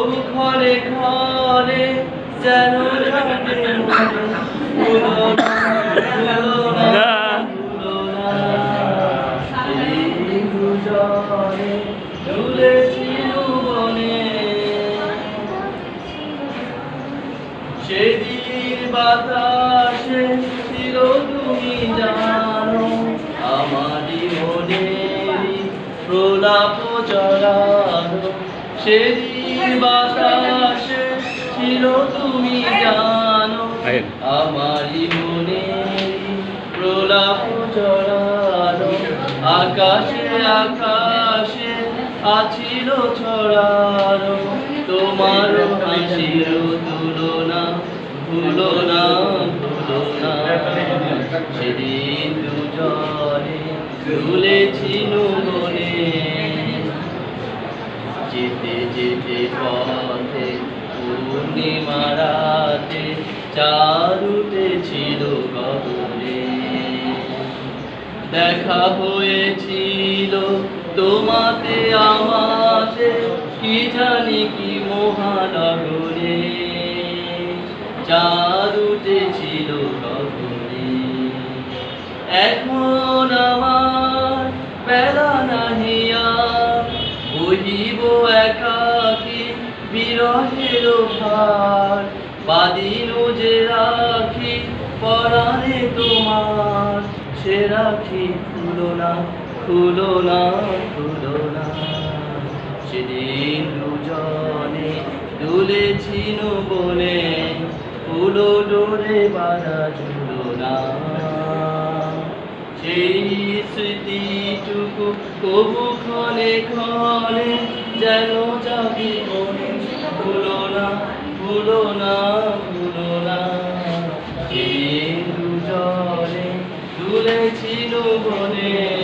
তবু ঘরে ঘরে যেন সেদিন বাতাসে ছিল তুমি জানো আমারই মনেরই প্রলাপ জড়ানো সেদিন বাতাসে ছিল তুমি জানো আমারই মনেরই প্রলাপ চড়ানো আকাশে আকাশে আছিল ছড়ানো তোমার হাসির তুলনা ভুলো না ভুলো না। সেদিন দুজনে ভুলেছিল মনে যেতে পথে পূর্ণিমা রাতে চার উঠেছিল গগনে। দেখা হয়েছিল তোমাতে আমাতে কি জানি কি মহানগরে। চাঁদ উঠেছিল গগনে। এখন আমার বেলা নাহিয়া, বহিব একাকি বিরহের ভার বাদিন যে রাখি পরাণে তোমার। সে রাখি খুলো না খুলো না খুলো না। সেদিন দুজনে দুলেছিল বনে, ফুলো ডোরে বাধা ঝুলো না। সেই স্মৃতিটুকু কবু ক্ষণে ক্ষণে যেন যাবি মনে ভুলো না ভুলো না ভুলো না সেই দুজনে দুলেছিল বনে